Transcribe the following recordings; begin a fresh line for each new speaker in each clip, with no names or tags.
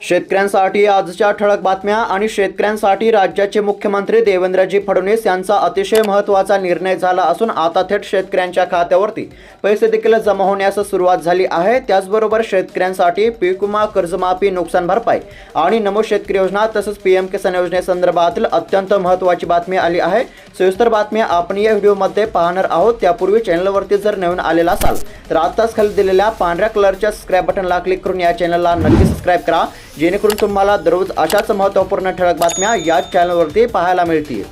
शेतकऱ्यांसाठी आजच्या ठळक बातम्या आणि शेतकऱ्यांसाठी राज्याचे मुख्यमंत्री देवेंद्रजी फडणवीस यांचा अतिशय महत्त्वाचा निर्णय झाला असून आता थेट शेतकऱ्यांच्या खात्यावरती पैसे देखील जमा होण्यास सुरुवात झाली आहे. त्याचबरोबर शेतकऱ्यांसाठी पीक विमा कर्जमाफी नुकसान भरपाई आणि नमो शेतकरी योजना तसंच पी एम किसान योजनेसंदर्भातील अत्यंत महत्त्वाची बातमी आली आहे. सविस्तर बातमी आपण या व्हिडिओमध्ये पाहणार आहोत. त्यापूर्वी चॅनलवरती जर नवीन आलेला असाल तर आत्ताच खाली दिलेल्या पांढऱ्या कलरच्या सबस्क्राईब बटनला क्लिक करून या चॅनलला नक्की सबस्क्राईब करा. जेणेकरून तुम्हाला दररोज अशाच महत्त्वपूर्ण ठळक बातम्या याच चॅनलवरती पाहायला मिळतील.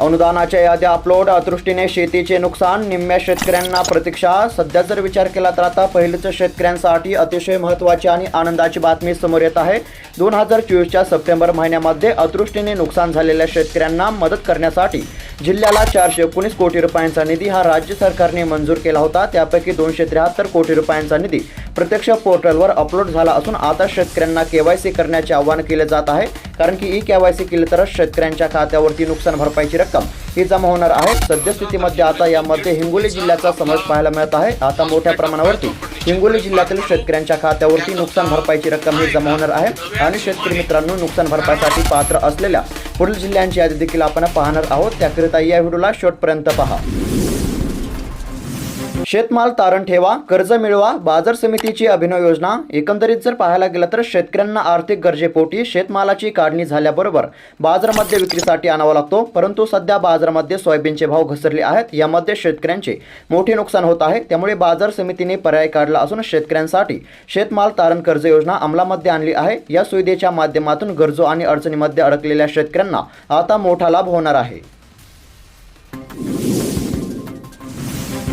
अनुदानाच्या याद्या अपलोड अतृष्टीने शेतीचे नुकसान निम्म्या शेतकऱ्यांना प्रतीक्षा. सध्या जर विचार केला तर आता पहिलेच शेतकऱ्यांसाठी अतिशय महत्त्वाची आणि आनंदाची बातमी समोर येत आहे. दोन हजार चोवीसच्या सप्टेंबर महिन्यामध्ये अतृष्टीने नुकसान झालेल्या शेतकऱ्यांना मदत करण्यासाठी जिल्ह्याला चारशे एकोणीस कोटी रुपयांचा निधी हा राज्य सरकारने मंजूर केला होता. त्यापैकी दोनशे त्र्याहत्तर कोटी रुपयांचा निधी प्रत्यक्ष पोर्टलवर अपलोड झाला असून आता शेतकऱ्यांना केवायसी करण्याचे आवाहन केले जात आहे. कारण की ई केवायसी केले तरच शेतकऱ्यांच्या खात्यावरती नुकसान भरपाईची रक्कम ही जमा होणार आहे. सद्यस्थितीमध्ये आता यामध्ये हिंगोली जिल्ह्याचा समावेश पाहायला मिळत आहे. आता मोठ्या प्रमाणावरती हिंगोली जिल्ह्यातील शेतकऱ्यांच्या खात्यावरती नुकसान भरपाईची रक्कम ही जमा होणार आहे. आणि शेतकरी मित्रांनो नुकसान भरपाईसाठी पात्र असलेल्या पुढील जिल्ह्यांची यादी देखील आपण पाहणार आहोत. त्याकरिता या व्हिडिओला शेवटपर्यंत पहा. शेतमाल तारण ठेवा कर्ज मिळवा बाजार समितीची अभिनव योजना. एकंदरीत जर पाहायला गेलं तर शेतकऱ्यांना आर्थिक गरजेपोटी शेतमालाची काढणी झाल्याबरोबर बाजारामध्ये विक्रीसाठी आणावा लागतो. परंतु सध्या बाजारामध्ये सोयाबीनचे भाव घसरले आहेत. यामध्ये शेतकऱ्यांचे मोठे नुकसान होत आहे. त्यामुळे बाजार समितीने पर्याय काढला असून शेतकऱ्यांसाठी शेतमाल तारण कर्ज योजना अंमलामध्ये आणली आहे. या सुविधेच्या माध्यमातून गरजू आणि अडचणीमध्ये अडकलेल्या शेतकऱ्यांना आता मोठा लाभ होणार आहे.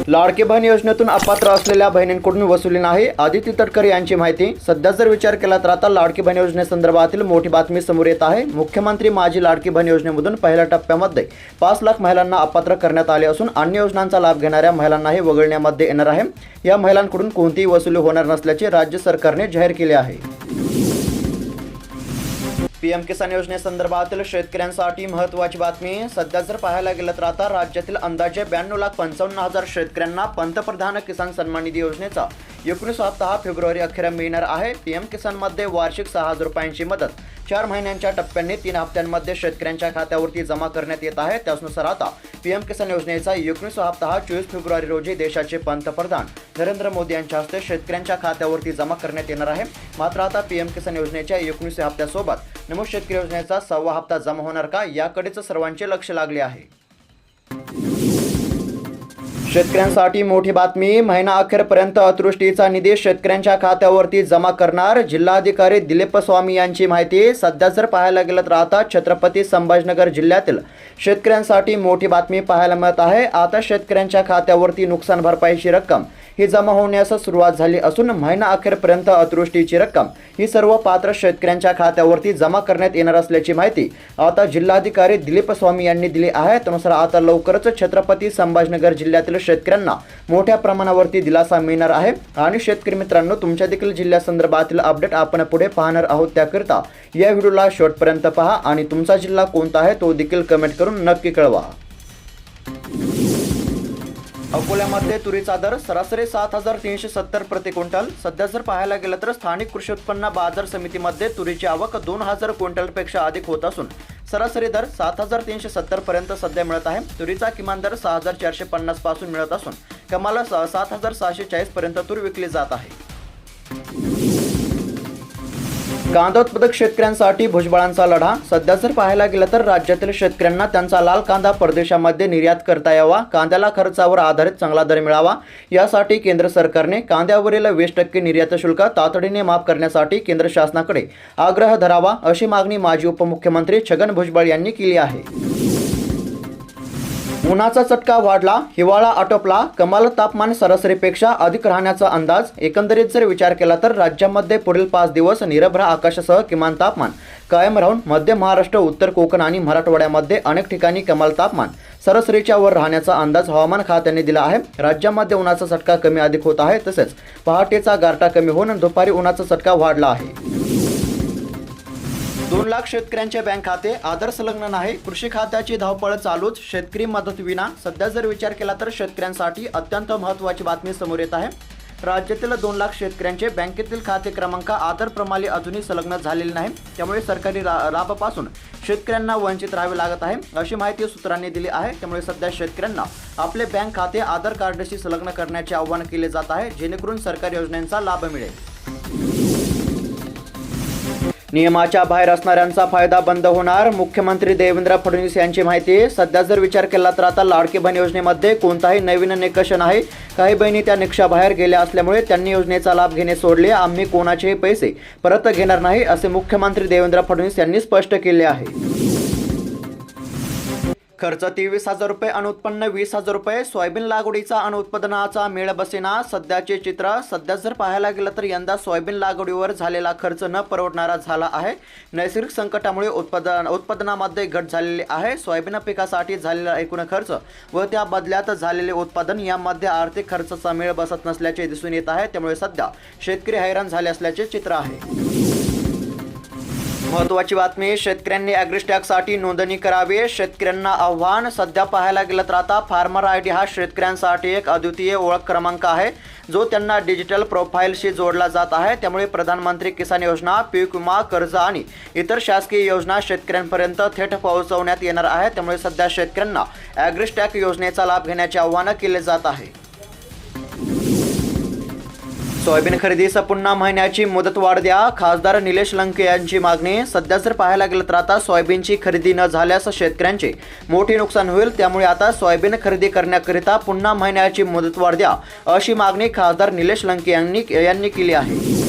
लाडके बहीण योजनेतून अपात्र असलेल्या बहिणींकडून वसुली नाही. आदिती तटकरे यांची माहिती. सध्या जर विचार केला तर आता लाडकी बहीण योजनेसंदर्भातील मोठी बातमी समोर येत आहे. मुख्यमंत्री माझी लाडकी बहीण योजनेमधून पहिल्या टप्प्यामध्ये पाच लाख महिलांना अपात्र करण्यात आले असून अन्य योजनांचा लाभ घेणाऱ्या महिलांनाही वगळण्यामध्ये येणार आहे. या महिलांकडून कोणतीही वसुली होणार नसल्याचे राज्य सरकारने जाहीर केले आहे. पीएम किसान योजनेसंदर्भातील शेतकऱ्यांसाठी महत्त्वाची बातमी. सध्या जर पाहायला गेलं तर आता राज्यातील अंदाजे ब्याण्णव लाख पंचावन्न हजार शेतकऱ्यांना पंतप्रधान किसान सन्मान निधी योजनेचा एकोणीस हप्ता हा फेब्रुवारी अखेर मिळणार आहे. पीएम किसानमध्ये वार्षिक सहा हजार रुपयांची मदत. चार महिन्यांच्या टप्प्यांनी तीन हप्त्यांमध्ये शेतकऱ्यांच्या खात्यावरती जमा करण्यात येत आहे. त्यानुसार आता पीएम किसान योजनेचा एकोणीस हप्ता हा चोवीस फेब्रुवारी रोजी देशाचे पंतप्रधान नरेंद्र मोदी यांच्या हस्ते शेतकऱ्यांच्या खात्यावरती जमा करण्यात येणार आहे. मात्र आता पीएम किसान योजनेच्या एकोणीस हप्त्यासोबत नमो शेतकरी योजनेचा सव्वा हप्ता जमा होणार का याकडेच सर्वांचे लक्ष लागले आहे. शेतकऱ्यांसाठी मोठी बातमी. महिना अखेरपर्यंत अतृष्टीचा निधी शेतकऱ्यांच्या खात्यावरती जमा करणार. जिल्हाधिकारी दिलीप स्वामी यांची माहिती. सध्या जर पाहायला गेलं तर आता छत्रपती संभाजीनगर जिल्ह्यातील शेतकऱ्यांसाठी मोठी बातमी पाहायला मिळत आहे. आता शेतकऱ्यांच्या खात्यावरती नुकसान भरपाईची रक्कम ही जमा होण्यास सुरुवात झाली असून महिना अखेरपर्यंत अतृष्टीची रक्कम ही सर्व पात्र शेतकऱ्यांच्या खात्यावरती जमा करण्यात येणार असल्याची माहिती आता जिल्हाधिकारी दिलीप स्वामी यांनी दिली आहे. त्यानुसार आता लवकरच छत्रपती संभाजीनगर जिल्ह्यातील शेतकऱ्यांना मोठ्या प्रमाणावरती दिलासा मिळणार आहे. आणि शेतकरी मित्रांनो तुमच्या देखील जिल्ह्यासंदर्भातील अपडेट आपण पुढे पाहणार आहोत. त्याकरिता या व्हिडिओला शेवटपर्यंत पहा आणि तुमचा जिल्हा कोणता आहे तो देखील कमेंट करून नक्की कळवा. अकोल्यामध्ये तुरीचा दर सरासरी सात हजार तीनशे सत्तर प्रति क्विंटल. सध्या जर पाहायला गेलं तर स्थानिक कृषी उत्पन्न बाजार समितीमध्ये तुरीची आवक दोन हजार क्विंटलपेक्षा अधिक होत असून सरासरी दर सात हजार तीनशे सत्तर पर्यंत सध्या मिळत आहे. तुरीचा किमान दर सहा हजार चारशे पन्नासपासून मिळत असून कमाला सात हजार सहाशे चाळीस पर्यंत तूर विकली जात आहे. कांदा उत्पादक शेतकऱ्यांसाठी भुजबळांचा लढा. सध्या जर पाहायला गेलं तर राज्यातील शेतकऱ्यांना त्यांचा लाल कांदा परदेशामध्ये निर्यात करता यावा. कांद्याला खर्चावर आधारित चांगला दर मिळावा. यासाठी केंद्र सरकारने कांद्यावरील वीस टक्के निर्यात शुल्क तातडीने माफ करण्यासाठी केंद्र शासनाकडे आग्रह धरावा अशी मागणी माजी उपमुख्यमंत्री छगन भुजबळ यांनी केली आहे. उन्हाचा चटका वाढला हिवाळा आटोपला कमाल तापमान सरासरीपेक्षा अधिक राहण्याचा अंदाज. एकंदरीत जर विचार केला तर राज्यामध्ये पुढील पाच दिवस निरभ्र आकाशासह किमान तापमान. कायम राहून मध्य महाराष्ट्र उत्तर कोकण आणि मराठवाड्यामध्ये अनेक ठिकाणी कमाल तापमान. सरासरीच्या वर राहण्याचा अंदाज हवामान खात्याने दिला आहे. राज्यामध्ये उन्हाचा चटका कमी अधिक होत आहे तसेच पहाटेचा गारटा कमी होऊन दुपारी उन्हाचा चटका वाढला आहे. दोन लाख शेतकऱ्यांचे बँक खाते आधार संलग्न नाही कृषी खात्याची धावपळ चालूच शेतकरी मदत विना. सध्या जर विचार केला तर शेतकऱ्यांसाठी अत्यंत महत्त्वाची बातमी समोर येत आहे. राज्यातील दोन लाख शेतकऱ्यांचे बँकेतील खाते क्रमांक आधार प्रणाली अजूनही संलग्न झालेली नाही. त्यामुळे सरकारी रा लाभापासून शेतकऱ्यांना वंचित राहावे लागत आहे. अशी माहिती सूत्रांनी दिली आहे. त्यामुळे सध्या शेतकऱ्यांना आपले बँक खाते आधार कार्डशी संलग्न करण्याचे आवाहन केले जात आहे. जेणेकरून सरकारी योजनांचा लाभ मिळेल. नियमाच्या बाहेर असणाऱ्यांचा फायदा बंद होणार. मुख्यमंत्री देवेंद्र फडणवीस यांची माहिती. सध्या जर विचार केला तर आता लाडकी बहीण योजनेमध्ये कोणताही नवीन निकष नाही काही बहिणी त्या निकषाबाहेर गेल्या असल्यामुळे त्यांनी योजनेचा लाभ घेणे सोडले. आम्ही कोणाचेही पैसे परत घेणार नाही असे मुख्यमंत्री देवेंद्र फडणवीस यांनी स्पष्ट केले आहे. खर्च तेवीस हजार रुपये अनुत्पन्न वीस हजार रुपये. सोयाबीन लागवडीचा अनुत्पादनाचा मेळ बसेना. सध्याचे चित्र सध्या जर पाहायला गेलं तर यंदा सोयाबीन लागवडीवर झालेला खर्च न परवडणारा झाला आहे. नैसर्गिक संकटामुळे उत्पादन उत्पादनामध्ये घट झालेली आहे. सोयाबीन पिकासाठी झालेला एकूण खर्च व त्या बदल्यात झालेले उत्पादन यामध्ये आर्थिक खर्चाचा मेळ बसत नसल्याचे दिसून येत आहे. त्यामुळे सध्या शेतकरी हैराण झाले असल्याचे चित्र आहे. महत्वाची बातमी शेतकऱ्यांनी ॲग्रिस्टॅगसाठी नोंदणी करावी. शेतकऱ्यांना आव्हान सध्या पाहायला गेलं तर आता फार्मर आय डी हा शेतकऱ्यांसाठी एक अद्वितीय ओळख क्रमांक आहे. जो त्यांना डिजिटल प्रोफाईलशी जोडला जात आहे. त्यामुळे प्रधानमंत्री किसान योजना पीक विमा कर्ज आणि इतर शासकीय योजना शेतकऱ्यांपर्यंत थेट पोहोचवण्यात येणार आहे. त्यामुळे सध्या शेतकऱ्यांना ॲग्रिस्टॅग योजनेचा लाभ घेण्याचे आव्हानं केले जात आहे. सोयाबीन खरेदीस पुन्हा महिन्याची मुदत वाढ द्या. खासदार निलेश लंके यांची मागणी. सध्या जर पाहायला गेलं तर आता सोयाबीनची खरेदी न झाल्यास शेतकऱ्यांचे मोठे नुकसान होईल. त्यामुळे आता सोयाबीन खरेदी करण्याकरिता पुन्हा महिन्याची मुदत वाढ द्या अशी मागणी खासदार निलेश लंके यांनी यांनी केली आहे.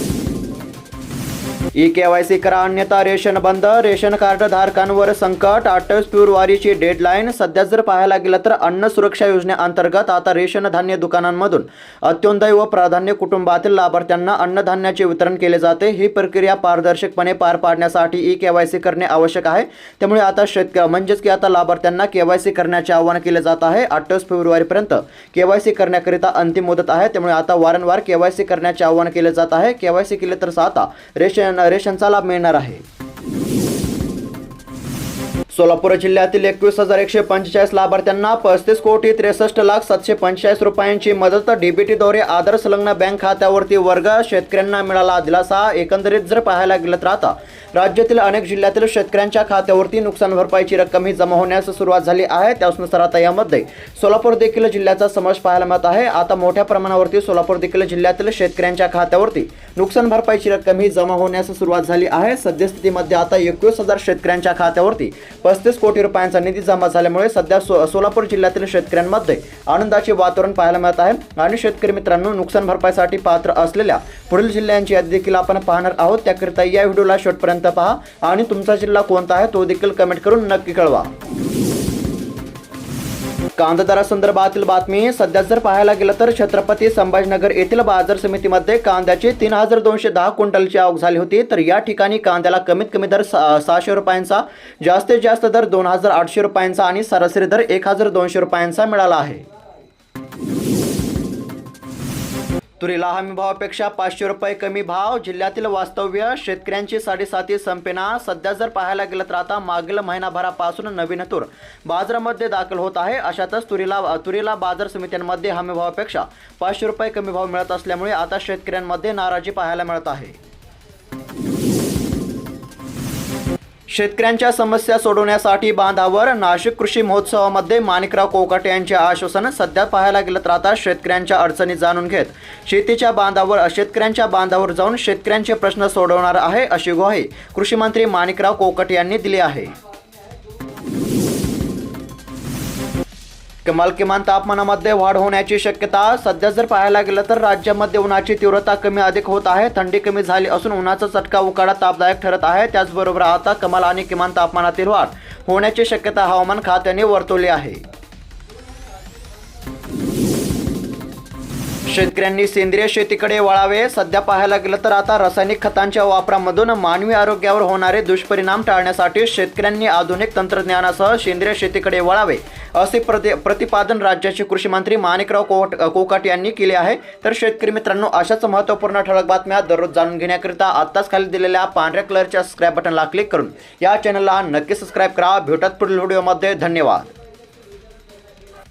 ई केवायसी करा अन्यथा रेशन बंद. रेशन कार्ड धारकांवर संकट. अठ्ठावीस फेब्रुवारीची डेडलाईन. सध्या जर पाहायला गेलं तर अन्न सुरक्षा योजनेअंतर्गत आता रेशन धान्य दुकानांमधून अत्योदय व प्राधान्य कुटुंबातील लाभार्थ्यांना अन्नधान्याचे वितरण केले जाते. ही प्रक्रिया पारदर्शकपणे पार पाडण्यासाठी ई केवायसी करणे आवश्यक आहे. त्यामुळे आता शेतक म्हणजेच की आता लाभार्थ्यांना केवायसी करण्याचे आवाहन केले जात आहे. अठ्ठावीस फेब्रुवारीपर्यंत केवायसी करण्याकरिता अंतिम मुदत आहे. त्यामुळे आता वारंवार केवायसी करण्याचे आवाहन केले जात आहे. केवायसी केले तर आता रेशन रेशनचा लाभ मिळणार आहे. सोलापूर जिल्ह्यातील एकवीस हजार एकशे पंचेचाळीस लाभार्थ्यांना पस्तीस कोटी त्रेसष्ट लाख सातशे पंचेचाळीस रुपयांची मदत डीबीटीद्वारे आधार संलग्न बँक खात्यावरती वर्ग शेतकऱ्यांना मिळाला दिलासा. एकंदरीत जर पाहायला गेलं तर आता राज्यातील अनेक जिल्ह्यातील शेतकऱ्यांच्या खात्यावरती नुकसान भरपाईची रक्कम ही जमा होण्यास सुरुवात झाली आहे. त्यानुसार आता यामध्ये सोलापूर देखील जिल्ह्याचा समावेश पाहायला मिळत आहे. आता मोठ्या प्रमाणावरती सोलापूर देखील जिल्ह्यातील शेतकऱ्यांच्या खात्यावरती नुकसान भरपाईची रक्कम ही जमा होण्यास सुरुवात झाली आहे. सद्यस्थितीमध्ये आता एकवीस हजार शेतकऱ्यांच्या खात्यावरती पस्तीस कोटी रुपयांचा निधी जमा झाल्यामुळे सध्या सो सोलापूर जिल्ह्यातील शेतकऱ्यांमध्ये आनंदाचे वातावरण पाहायला मिळत आहे. आणि शेतकरी मित्रांनो नुकसान भरपाईसाठी पात्र असलेल्या पुढील जिल्ह्यांची यादी देखील आपण पाहणार आहोत. त्याकरिता या व्हिडिओला शेवटपर्यंत पहा. आणि तुमचा जिल्हा कोणता आहे तो देखील कमेंट करून नक्की कळवा. कांदा दरासंदर्भातील बातमी. सध्या जर पाहायला गेलं तर छत्रपती संभाजीनगर येथील बाजार समितीमध्ये कांद्याची तीन हजार दोनशे दहा क्विंटलची आवक झाली होती. तर या ठिकाणी कांद्याला कमीत कमी दर सहाशे रुपयांचा जास्तीत जास्त दर दोन हजार आठशे रुपयांचा आणि सरासरी दर एक हजार दोनशे रुपयांचा मिळाला आहे. तुरीला हमी भावापेक्षा पाचशे रुपये कमी भाव जिल्ह्यातील वास्तव्य शेतकऱ्यांची साडेसाती संपेना सध्या जर पाहायला गेलं तर आता मागील महिनाभरापासून नवीन तूर बाजारामध्ये दाखल होत आहे. अशातच तुरीला तुरीला बाजार समित्यांमध्ये हमी भावापेक्षा पाचशे रुपये कमी भाव मिळत असल्यामुळे आता शेतकऱ्यांमध्ये नाराजी पाहायला मिळत आहे. शेतकऱ्यांच्या समस्या सोडवण्यासाठी बांधावर नाशिक कृषी महोत्सवामध्ये माणिकराव कोकाटे यांचे आश्वासन सध्या पाहायला गेलं तर आता शेतकऱ्यांच्या अडचणी जाणून घेत. शेतीच्या बांधावर शेतकऱ्यांच्या बांधावर जाऊन शेतकऱ्यांचे प्रश्न सोडवणार आहे अशी ग्वाही कृषी मंत्री माणिकराव कोकाटे यांनी दिली आहे. कमाल किमान तापमानामध्ये वाढ होण्याची शक्यता. सध्या जर पाहायला गेलं तर राज्यामध्ये उन्हाची तीव्रता कमी अधिक होत आहे. थंडी कमी झाली असून उन्हाचा चटका उकाडा तापदायक ठरत आहे. त्याचबरोबर आता कमाल आणि किमान तापमानातील वाढ होण्याची शक्यता हवामान खात्याने वर्तवली आहे. शेतकऱ्यांनी सेंद्रिय शेतीकडे वळावे. सध्या पाहायला गेलं तर आता रासायनिक खतांच्या वापरामधून मानवी आरोग्यावर होणारे दुष्परिणाम टाळण्यासाठी शेतकऱ्यांनी आधुनिक तंत्रज्ञानासह सेंद्रिय शेतीकडे वळावे असे प्रति प्रतिपादन राज्याचे कृषी मंत्री माणिकराव कोट कोकाट यांनी केले आहे. तर शेतकरी मित्रांनो अशाच महत्त्वपूर्ण ठळक बातम्या दररोज जाणून घेण्याकरिता आत्ताच खाली दिलेल्या पांढऱ्या कलरच्या सबस्क्राईब बटनला क्लिक करून या चॅनलला नक्की सबस्क्राईब करा. भेटत पुढील व्हिडिओमध्ये धन्यवाद.